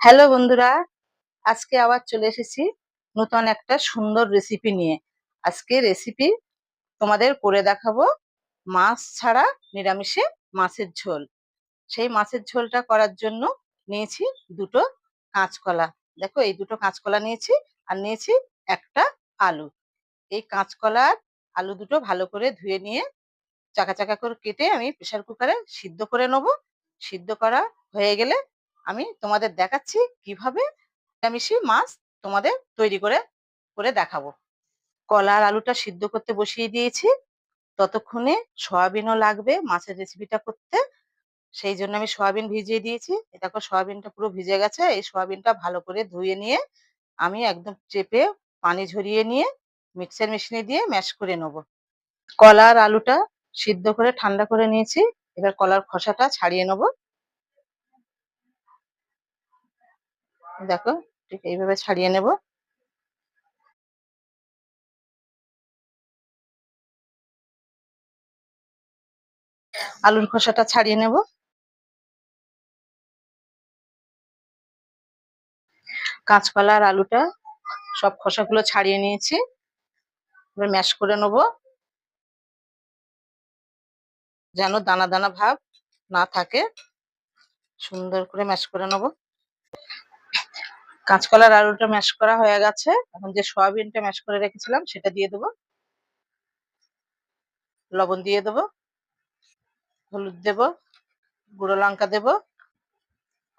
Hello বন্ধুরা, আজকে আবার চলে এসেছি নতুন একটা সুন্দর রেসিপি নিয়ে। আজকে রেসিপি তোমাদের করে দেখাবো মাছ ছাড়া নিরামিষে মাছের ঝোল। সেই মাছের ঝোলটা করার জন্য নিয়েছি দুটো কাঁচকলা। দেখো, এই দুটো কাঁচকলা নিয়েছি আর নিয়েছি একটা আলু। এই কাঁচকলার আলু দুটো ভালো করে ধুয়ে নিয়ে চাকা চাকা করে কেটে আমি প্রেশার কুকারে সিদ্ধ করে নেব। সিদ্ধ করা হয়ে গেলে আমি তোমাদের দেখাচ্ছি কীভাবে নিরামিষি মাছ তোমাদের তৈরি করে করে দেখাবো। কলার আলুটা সিদ্ধ করতে বসিয়ে দিয়েছি। ততক্ষণে সয়াবিনও লাগবে মাছের রেসিপিটা করতে। সেই জন্য আমি সয়াবিন ভিজিয়ে দিয়েছি। দেখো সয়াবিনটা পুরো ভিজে গেছে। এই সয়াবিনটা ভালো করে ধুয়ে নিয়ে আমি একদম চেপে পানি ঝরিয়ে নিয়ে মিক্সার মেশিনে দিয়ে ম্যাশ করে নেব। কলার আলুটা সিদ্ধ করে, ঠান্ডা করে নিয়েছি। এবার কলার খোসাটা ছাড়িয়ে নেব। দেখো, ঠিক এইভাবে ছাড়িয়ে নেব। আলুর খোসাটা ছাড়িয়ে নেব। কাঁচকলা আর আলুটা, সব খোসাগুলো ছাড়িয়ে নিয়েছি। এবার ম্যাশ করে নেব। যেন দানা দানা ভাব না থাকে, সুন্দর করে ম্যাশ করে নেব। কাঁচকলার আলুটা ম্যাশ করা হয়ে গেছে। এখন যে সয়াবিনটা ম্যাশ করে রেখেছিলাম, সেটা দিয়ে দেবো। লবণ দিয়ে দেবো। হলুদ দেব। গুঁড়ো লঙ্কা দেব।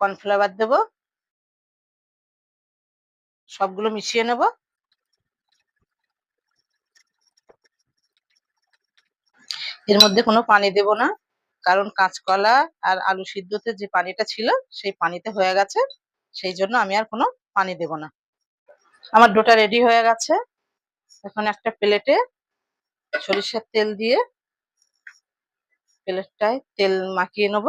কর্নফ্লাওয়ার দেব। সবগুলো মিশিয়ে নেব। এর মধ্যে কোনো পানি দেব না, কারণ কাঁচকলা আর আলু সিদ্ধতে যে পানিটা ছিল, সেই পানিতে হয়ে গেছে। সেই জন্য আমি আর কোনো পানি দেব না। আমার ডোটা রেডি হয়ে গেছে। এখন একটা প্লেটে সরিষার তেল দিয়ে প্লেটটায় তেল মাখিয়ে নেব।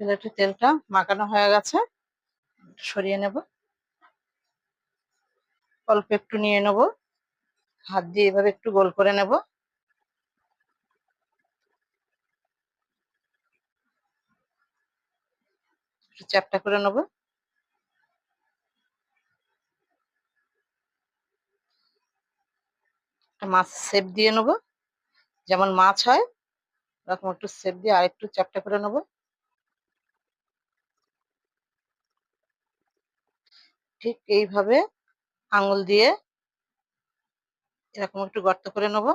প্লেটে তেলটা মাখানো হয়ে গেছে। সরিয়ে নেব। অল্প একটু নিয়ে নেব। হাত দিয়ে এভাবে একটু গোল করে নেব। একটু চ্যাপটা করে নেব। মাছ সেপ দিয়ে নেব। যেমন মাছ হয় এরকম একটু সেপ দিয়ে আর একটু চ্যাপটা করে নেব। ঠিক এইভাবে আঙুল দিয়ে এরকম একটু গর্ত করে নেব।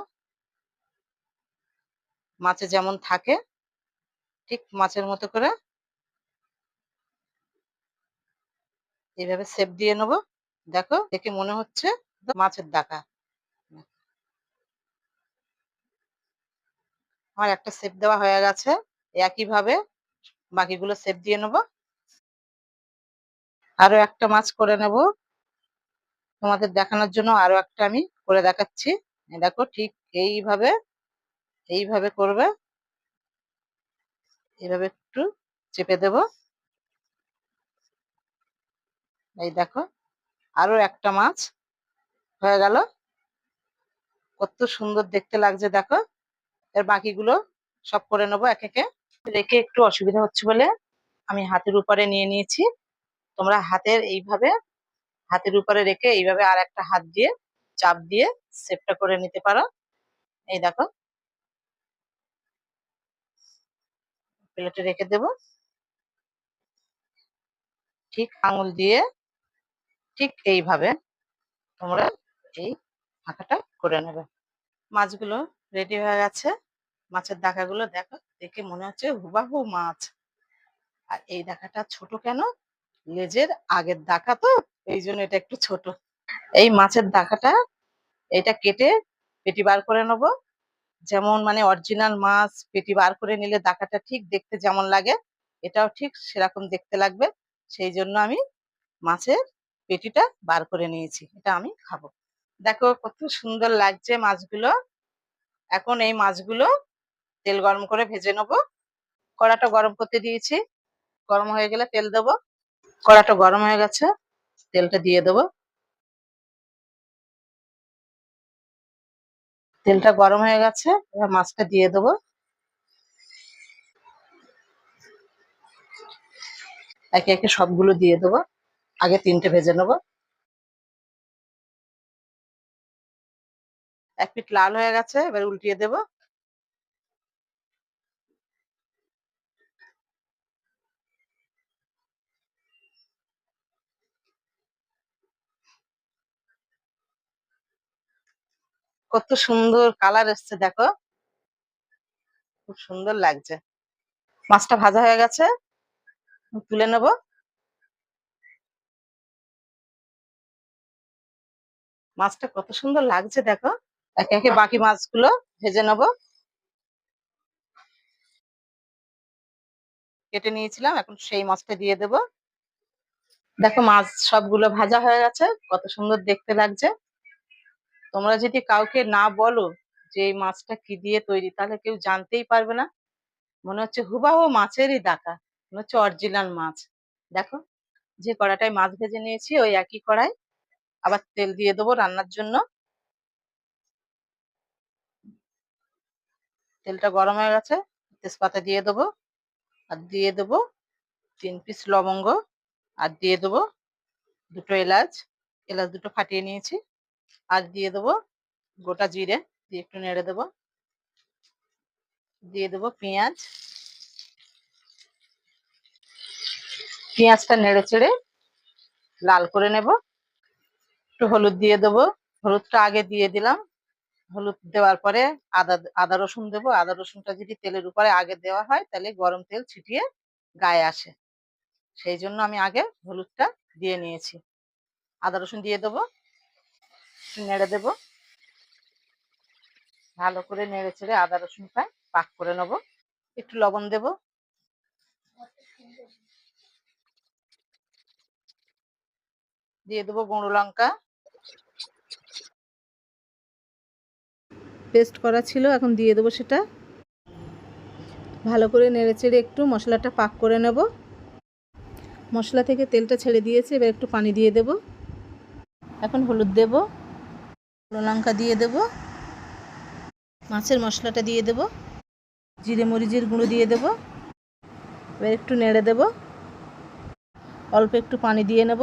মাছে যেমন থাকে, ঠিক মাছের মতো করে এইভাবে সেপ দিয়ে নেব। দেখো, দেখে মনে হচ্ছে মাছের ডাকা আমার একটা সেপ দেওয়া হয়ে গেছে। একইভাবে বাকিগুলো সেপ দিয়ে নেব। আরও একটা মাছ করে নেব। তোমাদের দেখানোর জন্য আরও একটা আমি করে দেখাচ্ছি। দেখো, ঠিক এইভাবে এইভাবে করবে। এইভাবে একটু চেপে দেব। এই দেখো, আরও একটা মাছ হয়ে গেল। কত সুন্দর দেখতে লাগছে, দেখো। এর বাকিগুলো সব করে নেব এক একে রেখে একটু অসুবিধা হচ্ছে বলে আমি হাতের উপরে নিয়ে নিয়েছি। তোমরা হাতের এইভাবে, হাতের উপরে রেখে এইভাবে আর একটা হাত দিয়ে চাপ দিয়ে সেপটা করে নিতে পারো। এই দেখো। প্লেটে রেখে দেব। ঠিক আঙুল দিয়ে ঠিক এইভাবে তোমরা এই ফাঁকাটা করে নেবে। মাছগুলো রেডি হয়ে গেছে। মাছের দাকাগুলো দেখো, দেখে মনে হচ্ছে হুবাহু মাছ। আর এই দাকাটা ছোট কেন? লেজের আগের দাকা তো, এই জন্য এটা একটু ছোট। এই মাছের দাকাটা এটা কেটে পেটি বার করে নেব। যেমন মানে অরিজিনাল মাছ, পেটি বার করে নিলে দাকাটা ঠিক দেখতে যেমন লাগে, এটাও ঠিক সেরকম দেখতে লাগবে। সেই জন্য আমি মাছের পেটিটা বার করে নিয়েছি, এটা আমি খাব। দেখো কত সুন্দর লাগছে মাছগুলো। এখন এই মাছগুলো তেল গরম করে ভেজে নেব। কড়াটা গরম করতে দিয়েছি, গরম হয়ে গেলে তেল দেবো। কড়াটা গরম হয়ে গেছে, তেলটা দিয়ে দেবো। তেলটা গরম হয়ে গেছে, এবার মাছটা দিয়ে দেবো। একে একে সবগুলো দিয়ে দেবো। আগে তিনটে ভেজে নেব। এক পিট লাল হয়ে গেছে, এবার উল্টিয়ে দেবো। কত সুন্দর কালার এসছে, দেখো। খুব সুন্দর লাগছে। মাছটা ভাজা হয়ে গেছে, তুলে নেব। মাছটা কত সুন্দর লাগছে দেখো। একে একে বাকি মাছগুলো ভেজে নেব। কেটে নিয়েছিলাম এখন সেই মাছটা দিয়ে দেব। দেখো মাছ সবগুলো ভাজা হয়ে গেছে কত সুন্দর দেখতে লাগছে। তোমরা যদি কাউকে না বলো যে এই মাছটা কি দিয়ে তৈরি তাহলে কেউ জানতেই পারবে না। মনে হচ্ছে হুবাহু মাছেরই দাকা মনে হচ্ছে অরিজিনাল মাছ। দেখো যে কড়াটায় মাছ ভেজে নিয়েছি ওই একই কড়াই। আবার তেল দিয়ে দেবো রান্নার জন্য। তেলটা গরম হয়ে গেছে, তেজপাতা দিয়ে দেবো, আর দিয়ে দেবো তিন পিস লবঙ্গ, আর দিয়ে দেবো দুটো এলাচ। এলাচ দুটো ফাটিয়ে নিয়েছি, আর দিয়ে দেবো গোটা জিরে দিয়ে একটু নেড়ে দেবো। দিয়ে দেবো পেঁয়াজ। পেঁয়াজটা নেড়ে চেড়ে লাল করে নেব। একটু হলুদ দিয়ে দেবো। হলুদটা আগে দিয়ে দিলাম। হলুদ দেওয়ার পরে আদা আদা রসুন দেবো। আদা রসুনটা যদি তেলের উপরে আগে দেওয়া হয়, তাহলে গরম তেল ছিটিয়ে গায়ে আসে। সেই জন্য আমি আগে হলুদটা দিয়ে নিয়েছি। আদা রসুন দিয়ে দেবো। নেড়ে দেবো। ভালো করে নেড়ে চেড়ে আদা রসুনটা পাক করে নেব। একটু লবণ দেব। দিয়ে দেবো গুঁড়ো লঙ্কা। পেস্ট করা ছিল, এখন দিয়ে দেবো সেটা। ভালো করে নেড়ে চেড়ে একটু মশলাটা পাক করে নেব। মশলা থেকে তেলটা ছেড়ে দিয়েছে, এবার একটু পানি দিয়ে দেব। এখন হলুদ দেব লঙ্কা দিয়ে দেব, মাছের মশলাটা দিয়ে দেব, জিরে মরিচের গুঁড়ো দিয়ে দেব, এবার একটু নেড়ে দেব, অল্প একটু পানি দিয়ে নেব।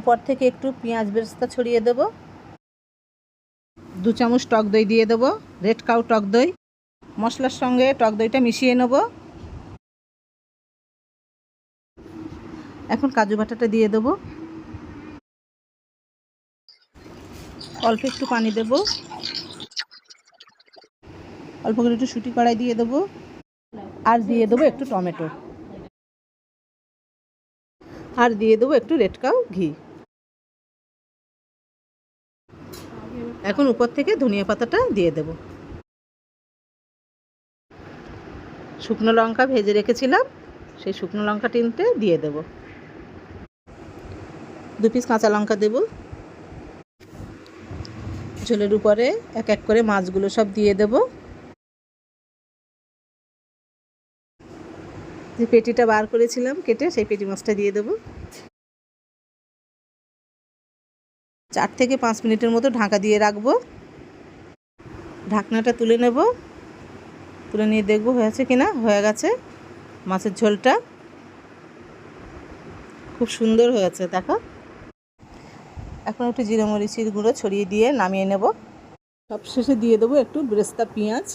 উপর থেকে একটু পেঁয়াজ বেরেস্তা ছড়িয়ে দেব। দু চামচ টক দই দিয়ে দেব রেড কাউ টক দই। মশলার সঙ্গে টক দইটা মিশিয়ে নেব। এখন কাজু বাটাটা দিয়ে দেব। অল্প একটু পানি দেব। অল্প করে একটু সুটি কড়াই দিয়ে দেবো। আর দিয়ে দেবো একটু টমেটো। আর দিয়ে দেবো একটু রেড কাউ ঘি। এখন উপর থেকে ধনিয়া পাতাটা দিয়ে দেব। শুকনো লঙ্কা ভেজে রেখেছিলাম, সেই শুকনো লঙ্কা তিনটে দিয়ে দেব। দু পিস কাঁচা লঙ্কা দেব। ঝোলের উপরে এক এক করে মাছগুলো সব দিয়ে দেব। যে পেটিটা বার করেছিলাম কেটে সেই পেটি মাছটা দিয়ে দেবো। চার থেকে পাঁচ মিনিটের মতো ঢাকা দিয়ে রাখব। ঢাকনাটা তুলে নেব। তুলে নিয়ে দেখব হয়েছে কি না হয়ে গেছে মাছের ঝোলটা। খুব সুন্দর হয়েছে, দেখো। এখন একটু জিরে মরিচির গুঁড়ো ছড়িয়ে দিয়ে নামিয়ে নেব। সবশেষে দিয়ে দেবো একটু বেরেস্তা পেঁয়াজ।